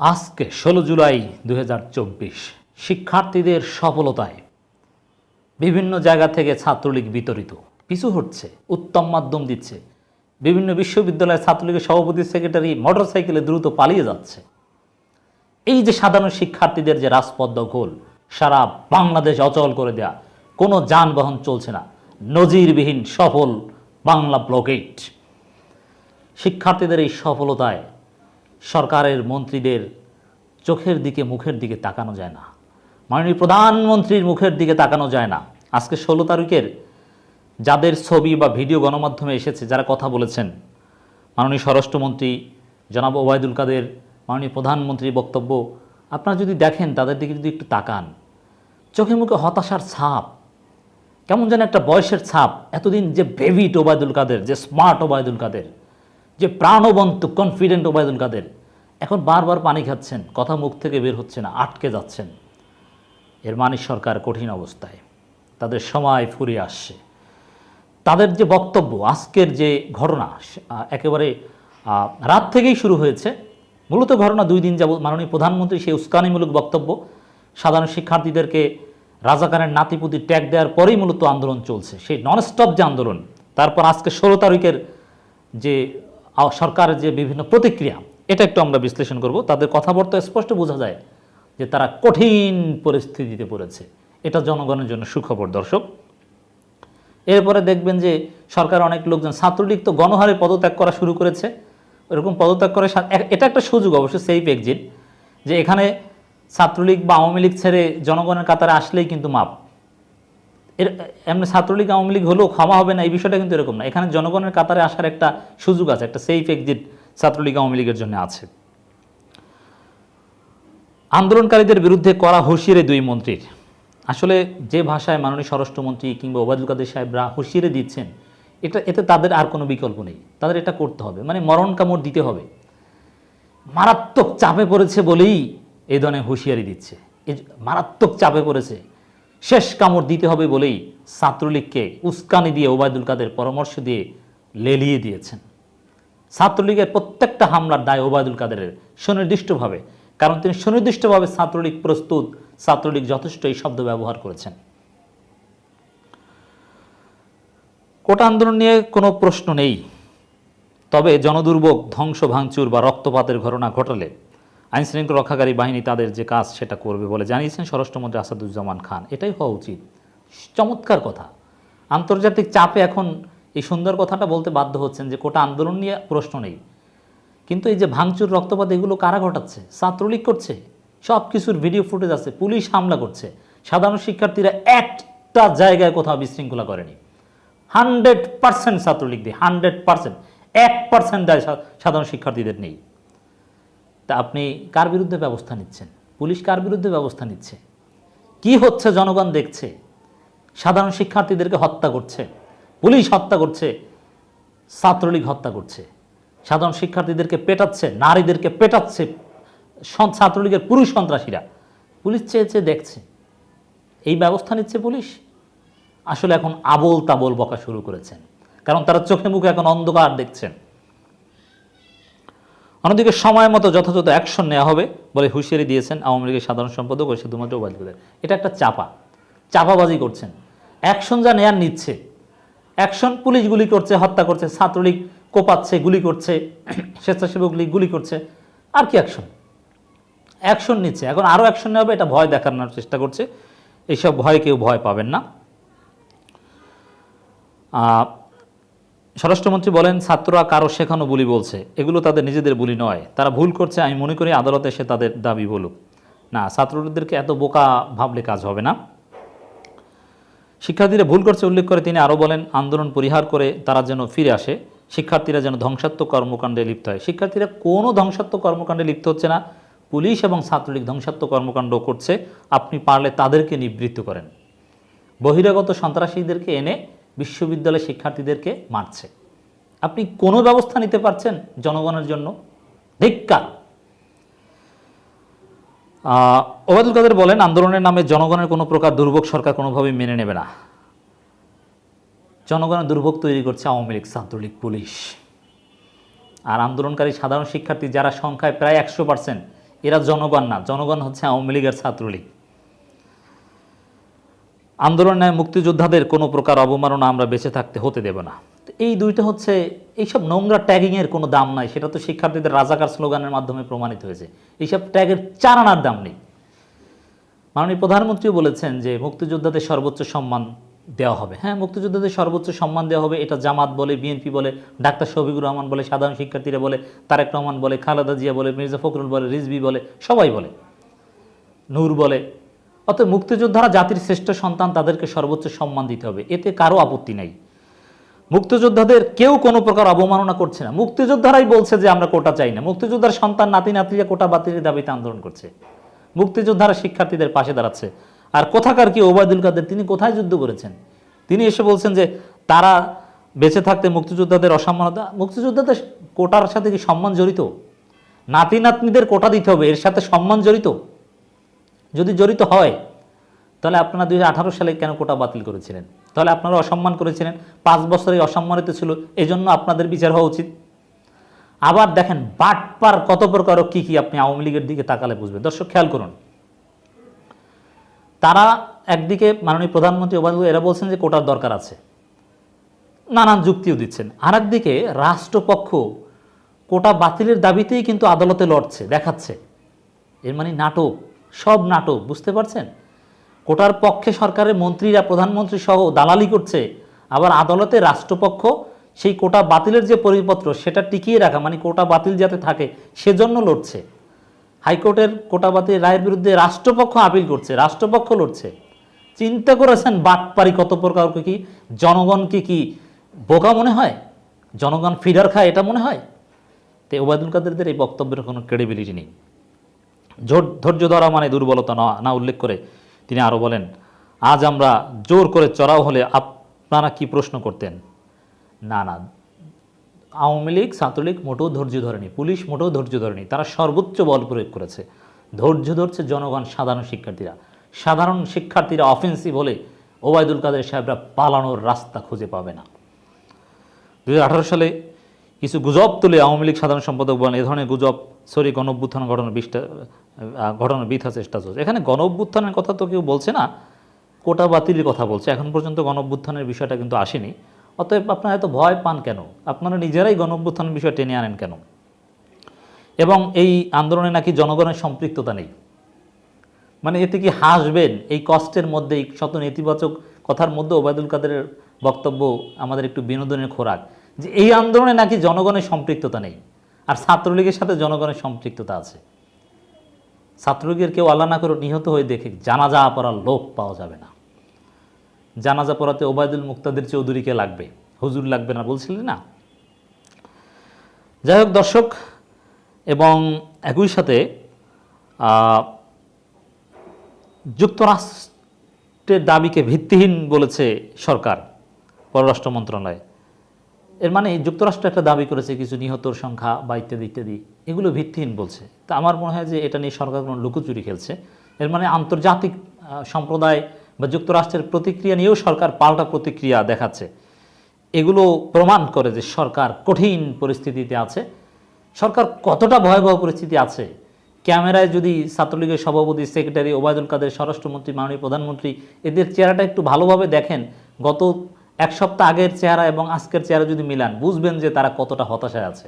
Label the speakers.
Speaker 1: আজকে ষোলো জুলাই দু হাজার চব্বিশ, শিক্ষার্থীদের সফলতায় বিভিন্ন জায়গা থেকে ছাত্রলীগ বিতরিত। পিছু হচ্ছে উত্তম মাধ্যম দিচ্ছে। বিভিন্ন বিশ্ববিদ্যালয়ের ছাত্রলীগের সভাপতি, সেক্রেটারি মোটরসাইকেলে দ্রুত পালিয়ে যাচ্ছে। এই যে সাধারণ শিক্ষার্থীদের যে রাজপথ দখল সারা বাংলাদেশ অচল করে দেয়া, কোনো যানবাহন চলছে না। নজিরবিহীন সফল বাংলা ব্লকেট। শিক্ষার্থীদের এই সফলতায় সরকারের মন্ত্রীদের চোখের দিকে, মুখের দিকে তাকানো যায় না। মাননীয় প্রধানমন্ত্রীর মুখের দিকে তাকানো যায় না। আজকে ষোলো তারিখের যাদের ছবি বা ভিডিও গণমাধ্যমে এসেছে, যারা কথা বলেছেন, মাননীয় স্বরাষ্ট্রমন্ত্রী জনাব ওবায়দুল কাদের, মাননীয় প্রধানমন্ত্রীর বক্তব্য, আপনারা যদি দেখেন, তাদের দিকে যদি একটু তাকান, চোখে মুখে হতাশার ছাপ, কেমন যেন একটা বয়সের ছাপ, এতদিন যে বেভিট ওবায়দুল কাদের, যে স্মার্ট ওবায়দুল কাদের যে প্রাণবন্ত কনফিডেন্ট ওবায়দুল কাদের, এখন বারবার পানি খাচ্ছেন, কথা মুখ থেকে বের হচ্ছে না, আটকে যাচ্ছেন। এর মানে সরকার কঠিন অবস্থায়, তাদের সময় ফুরিয়ে আসছে। তাদের যে বক্তব্য, আজকের যে ঘটনা একেবারে রাত থেকেই শুরু হয়েছে। মূলত ঘটনা দুই দিন যাবত মাননীয় প্রধানমন্ত্রী সেই উস্কানিমূলক বক্তব্য, সাধারণ শিক্ষার্থীদেরকে রাজাকারের নাতিপুতি ট্যাগ দেওয়ার পরেই মূলত আন্দোলন চলছে। সেই ননস্টপ যে আন্দোলন, তারপর আজকে ষোলো তারিখের যে সরকারের যে বিভিন্ন প্রতিক্রিয়া, এটা একটু আমরা বিশ্লেষণ করব। তাদের কথাবার্তা স্পষ্ট বোঝা যায় যে তারা কঠিন পরিস্থিতিতে পড়েছে। এটা জনগণের জন্য সুখবর, দর্শক। এরপরে দেখবেন যে সরকার অনেক লোকজন ছাত্রলীগ তো গণহারে পদত্যাগ করা শুরু করেছে। এরকম পদত্যাগ করে এটা একটা সুযোগ, অবশ্য সেফ এক্সিট যে এখানে ছাত্রলীগ বা আওয়ামী লীগ ছেড়ে জনগণের কাতারে আসলেই কিন্তু মাপ। এর, এমনি ছাত্রলীগ, আওয়ামী লীগ হলেও ক্ষমা হবে না, এই বিষয়টা কিন্তু এরকম না। এখানে জনগণের কাতারে আসার একটা সুযোগ আছে, একটা সেফ এক্সিট ছাত্রলীগ, আওয়ামী লীগের জন্য আছে। আন্দোলনকারীদের বিরুদ্ধে করা হুঁশিয়ারি দুই মন্ত্রীর। আসলে যে ভাষায় মাননীয় স্বরাষ্ট্রমন্ত্রী কিংবা ওবায়দুল কাদের সাহেবরা হুঁশিয়ারি দিচ্ছেন, এটা, এতে তাদের আর কোনো বিকল্প নেই। তাদের এটা করতে হবে মানে মরণ কামড় দিতে হবে। মারাত্মক চাপে পড়েছে বলেই এই ধরনের হুঁশিয়ারি দিচ্ছে। মারাত্মক চাপে পড়েছে। শেষ কামড় দিতে হবে বলেই ছাত্রলীগকে উস্কানি দিয়ে ওবায়দুল কাদের পরামর্শ দিয়ে লেলিয়ে দিয়েছেন। ছাত্রলীগের প্রত্যেকটা হামলার দায় ওবায়দুল কাদেরের সুনির্দিষ্টভাবে, কারণ তিনি সুনির্দিষ্টভাবে ছাত্রলীগ প্রস্তুত, ছাত্রলীগ যথেষ্ট এই শব্দ ব্যবহার করেছেন। কোটা আন্দোলন নিয়ে কোনো প্রশ্ন নেই, তবে জনদুর্ভোগ, ধ্বংস, ভাঙচুর বা রক্তপাতের ঘটনা ঘটালে আইনশৃঙ্খলা রক্ষাকারী বাহিনী তাদের যে কাজ সেটা করবে বলে জানিয়েছেন স্বরাষ্ট্রমন্ত্রী আসাদুজ্জামান খান। এটাই হওয়া উচিত। চমৎকার কথা। আন্তর্জাতিক চাপে এখন এই সুন্দর কথাটা বলতে বাধ্য হচ্ছেন যে কোটা আন্দোলন নিয়ে প্রশ্ন নেই। কিন্তু এই যে ভাঙচুর, রক্তপাত, এগুলো কারা ঘটাচ্ছে? ছাত্রলীগ করছে? সব কিছুর ভিডিও ফুটেজ আছে, পুলিশ হামলা করছে। সাধারণ শিক্ষার্থীরা একটা জায়গায় কোথাও বিশৃঙ্খলা করেনি। হান্ড্রেড পার্সেন্ট ছাত্রলীগ দিয়ে হান্ড্রেড পার্সেন্ট। এক পার্সেন্ট দায় সাধারণ শিক্ষার্থীদের নেই। তা আপনি কার বিরুদ্ধে ব্যবস্থা নিচ্ছেন? পুলিশ কার বিরুদ্ধে ব্যবস্থা নিচ্ছে? কি হচ্ছে? জনগণ দেখছে। সাধারণ শিক্ষার্থীদেরকে হত্যা করছে। পুলিশ হত্যা করছে। ছাত্রলীগ হত্যা করছে। সাধারণ শিক্ষার্থীদেরকে পেটাচ্ছে। নারীদেরকে পেটাচ্ছে। ছাত্রলীগের পুরুষ সন্ত্রাসীরা। পুলিশ চেয়ে চেয়ে দেখছে। এই ব্যবস্থা নিচ্ছে পুলিশ। আসলে এখন আবোল তাবোল বকা শুরু করেছেন। কারণ তারা চোখে মুখে এখন অন্ধকার দেখছেন। অন্যদিকে সময় মতো যথাযথ অ্যাকশন নেওয়া হবে বলে হুঁশিয়ারি দিয়েছেন আওয়ামী লীগের সাধারণ সম্পাদক ও শুধুমাত্র ওবায়দুলের এটা একটা চাপা। চাপাবাজি করছেন। অ্যাকশন যা নেয়ার নিচ্ছে। অ্যাকশন পুলিশ গুলি করছে, হত্যা করছে, ছাত্রলীগ কোপাচ্ছে, গুলি করছে, স্বেচ্ছাসেবক লীগ গুলি করছে। আর কি অ্যাকশন অ্যাকশন নিচ্ছে। এখন আরও অ্যাকশন নেওয়া হবে, এটা ভয় দেখানোর চেষ্টা করছে। এইসব ভয় কেউ ভয় পাবেন না। স্বরাষ্ট্রমন্ত্রী বলেন, ছাত্ররা কারও শেখানো বুলি বলছে। এগুলো তাদের নিজেদের বুলি নয়। তারা ভুল করছে, আমি মনে করি আদালতে এসে তাদের দাবি বলুক। না, ছাত্রদেরকে এত বোকা ভাবলে কাজ হবে না। শিক্ষার্থীরা ভুল করছে উল্লেখ করে তিনি আরও বলেন, আন্দোলন পরিহার করে তারা যেন ফিরে আসে। শিক্ষার্থীরা যেন ধ্বংসাত্মক কর্মকাণ্ডে লিপ্ত হয়। শিক্ষার্থীরা কোনো ধ্বংসাত্মক কর্মকাণ্ডে লিপ্ত হচ্ছে না। পুলিশ এবং ছাত্রলীগ ধ্বংসাত্মক কর্মকাণ্ড করছে। আপনি পারলে তাদেরকে নিবৃত্ত করেন। বহিরাগত সন্ত্রাসীদেরকে এনে বিশ্ববিদ্যালয়ের শিক্ষার্থীদেরকে মারছে। আপনি কোনো ব্যবস্থা নিতে পারছেন জনগণের জন্য? ধিক্কার। ওবায়দুল কাদের বলেন, আন্দোলনের নামে জনগণের কোনো প্রকার দুর্ভোগ সরকার কোনোভাবেই মেনে নেবে না। জনগণের দুর্ভোগ তৈরি করছে আওয়ামী লীগ, ছাত্রলীগ, পুলিশ। আর আন্দোলনকারী সাধারণ শিক্ষার্থী যারা সংখ্যায় প্রায় একশো পার্সেন্ট, এরা জনগণ না, জনগণ হচ্ছে আওয়ামী লীগের ছাত্রলীগ। আন্দোলনে মুক্তিযোদ্ধাদের কোনো প্রকার অবমাননা আমরা বেঁচে থাকতে হতে দেব না। এই দুইটা হচ্ছে, এইসব নোংরা ট্যাগিংয়ের কোনো দাম নাই। সেটা তো শিক্ষার্থীদের রাজাকার স্লোগানের মাধ্যমে প্রমাণিত হয়েছে। এইসব ট্যাগের চারানার দাম নেই। মাননীয় প্রধানমন্ত্রীও বলেছেন যে মুক্তিযোদ্ধাদের সর্বোচ্চ সম্মান দেওয়া হবে। হ্যাঁ মুক্তিযোদ্ধাদের সর্বোচ্চ সম্মান দেওয়া হবে। এটা জামাত বলে, বিএনপি বলে, ডাক্তার শফিকুর রহমান বলে, সাধারণ শিক্ষার্থীরা বলে, তারেক রহমান বলে, খালেদা জিয়া বলে, মির্জা ফখরুল বলে রিজবি বলে, সবাই বলে। নূর বলে অতএব মুক্তিযোদ্ধারা জাতির শ্রেষ্ঠ সন্তান তাদেরকে সর্বোচ্চ সম্মান দিতে হবে। এতে কারও আপত্তি নেই। মুক্তিযোদ্ধাদের কেউ কোনো প্রকার অবমাননা করছে না। মুক্তিযোদ্ধারাই বলছে যে আমরা কোটা চাই না। মুক্তিযোদ্ধার সন্তান নাতি নাতিরা কোটা বাতিলের দাবিতে আন্দোলন করছে। মুক্তিযোদ্ধারা শিক্ষার্থীদের পাশে দাঁড়াচ্ছে। আর কোথাকার কি ওবায়দুল কাদের? তিনি কোথায় যুদ্ধ করেছেন? তিনি এসে বলছেন যে তারা বেঁচে থাকতে মুক্তিযোদ্ধাদের অসম্মানতা, মুক্তিযোদ্ধাদের কোটার সাথে কি সম্মান জড়িত? নাতি নাতনিদের কোটা দিতে হবে, এর সাথে সম্মান জড়িত? যদি জড়িত হয়, তাহলে আপনারা দুই হাজার আঠারো সালে কেন কোটা বাতিল করেছিলেন? তাহলে আপনারা অসম্মান করেছিলেন। পাঁচ বছরে অসম্মানিত ছিল এই জন্য আপনাদের বিচার হওয়া উচিত। আবার দেখেন, বাটপার কত প্রকার কি কি আপনি আওয়ামী লীগের দিকে তাকালে বুঝবেন। দর্শক, খেয়াল করুন। তারা একদিকে মাননীয় প্রধানমন্ত্রী ওবায়দুল, এরা বলছেন যে কোটার দরকার আছে। নানান যুক্তিও দিচ্ছেন। আর একদিকে রাষ্ট্রপক্ষ কোটা বাতিলের দাবিতেই কিন্তু আদালতে লড়ছে, দেখাচ্ছে। এর মানে নাটক। সব নাটক, বুঝতে পারছেন? কোটার পক্ষে সরকারের মন্ত্রীরা প্রধানমন্ত্রী সহ দালালি করছে, আবার আদালতে রাষ্ট্রপক্ষ সেই কোটা বাতিলের যে পরিপত্র, সেটা টিকিয়ে রাখা মানে কোটা বাতিল যাতে থাকে, সেজন্য লড়ছে। হাইকোর্টের কোটা বাতিল রায়ের বিরুদ্ধে রাষ্ট্রপক্ষ আপিল করছে, রাষ্ট্রপক্ষ লড়ছে। চিন্তা করেছেন বাটপারি কত প্রকার কি জনগণকে কি বোকা মনে হয়? জনগণ ফিডার খায়, এটা মনে হয়? তো ওবায়দুল কাদেরদের এই বক্তব্যের কোনো ক্রেডিবিলিটি নেই। ধৈর্য ধরা মানে দুর্বলতা না উল্লেখ করে তিনি আরও বলেন, আজ আমরা জোর করে চড়াও হলে আপনারা কি প্রশ্ন করতেন? না না। আওয়ামী লীগ, ছাত্রলীগ মোটেও ধৈর্য ধরেনি। পুলিশ মোটেও ধৈর্য ধরেনি। তারা সর্বোচ্চ বল প্রয়োগ করেছে। ধৈর্য ধরছে জনগণ, সাধারণ শিক্ষার্থীরা। সাধারণ শিক্ষার্থীরা অফেন্সিভ হলে ওবায়দুল কাদের সাহেবরা পালানোর রাস্তা খুঁজে পাবে না। দু হাজার আঠারো সালে কিছু গুজব তুলে আওয়ামী লীগ সাধারণ সম্পাদক বলেন, এ ধরনের গুজব সরি গণ অভ্যুত্থান ঘটনার বিষ্টা ঘটনার বৃথা চেষ্টা চলছে। এখানে গণ অভ্যুত্থানের কথা তো কেউ বলছে না, কোটা বাতিলের কথা বলছে। এখন পর্যন্ত গণ অভ্যুত্থানের বিষয়টা কিন্তু আসেনি। অতএব আপনারা এত ভয় পান কেন? আপনারা নিজেরাই গণ অভ্যুত্থানের বিষয় টেনে আনেন কেন? এবং এই আন্দোলনে নাকি জনগণের সম্পৃক্ততা নেই। মানে এতে কি হাসবেন? এই কষ্টের মধ্যে, এই শত নেতিবাচক কথার মধ্যে ওবায়দুল কাদেরের বক্তব্য আমাদের একটু বিনোদনের খোরাক। যে এই আন্দোলনে নাকি জনগণের সম্পৃক্ততা নেই। আর ছাত্রলীগের সাথে জনগণের সম্পৃক্ততা আছে। ছাত্রলীগের কেউ আল্লাহ না করে নিহত হয়ে দেখে জানাজা পড়ার লোক পাওয়া যাবে না। জানাজা পড়াতে ওবায়দুল মুক্তাদের চৌধুরীকে লাগবে। হুজুর লাগবে না বলছিলেন না? যাই হোক দর্শক, এবং একই সাথে যুক্তরাষ্ট্রের দাবিকে ভিত্তিহীন বলেছে সরকার, পররাষ্ট্র মন্ত্রণালয়। এর মানে যুক্তরাষ্ট্র একটা দাবি করেছে কিছু নিহতর সংখ্যা বা ইত্যাদি ইত্যাদি, এগুলো ভিত্তিহীন বলছে। তা আমার মনে হয় যে এটা নিয়ে সরকার কোনো লুকোচুরি খেলছে। এর মানে আন্তর্জাতিক সম্প্রদায় বা যুক্তরাষ্ট্রের প্রতিক্রিয়া নিয়েও সরকার পাল্টা প্রতিক্রিয়া দেখাচ্ছে। এগুলো প্রমাণ করে যে সরকার কঠিন পরিস্থিতিতে আছে। সরকার কতটা ভয়াবহ পরিস্থিতি আছে? ক্যামেরায় যদি ছাত্রলীগের সভাপতি, সেক্রেটারি ওবায়দুল কাদের, স্বরাষ্ট্রমন্ত্রী, মাননীয় প্রধানমন্ত্রী এদের চেহারাটা একটু ভালোভাবে দেখেন, গত এক সপ্তাহ আগের চেহারা এবং আজকের চেহারা যদি মিলান, বুঝবেন যে তারা কতটা হতাশায় আছে।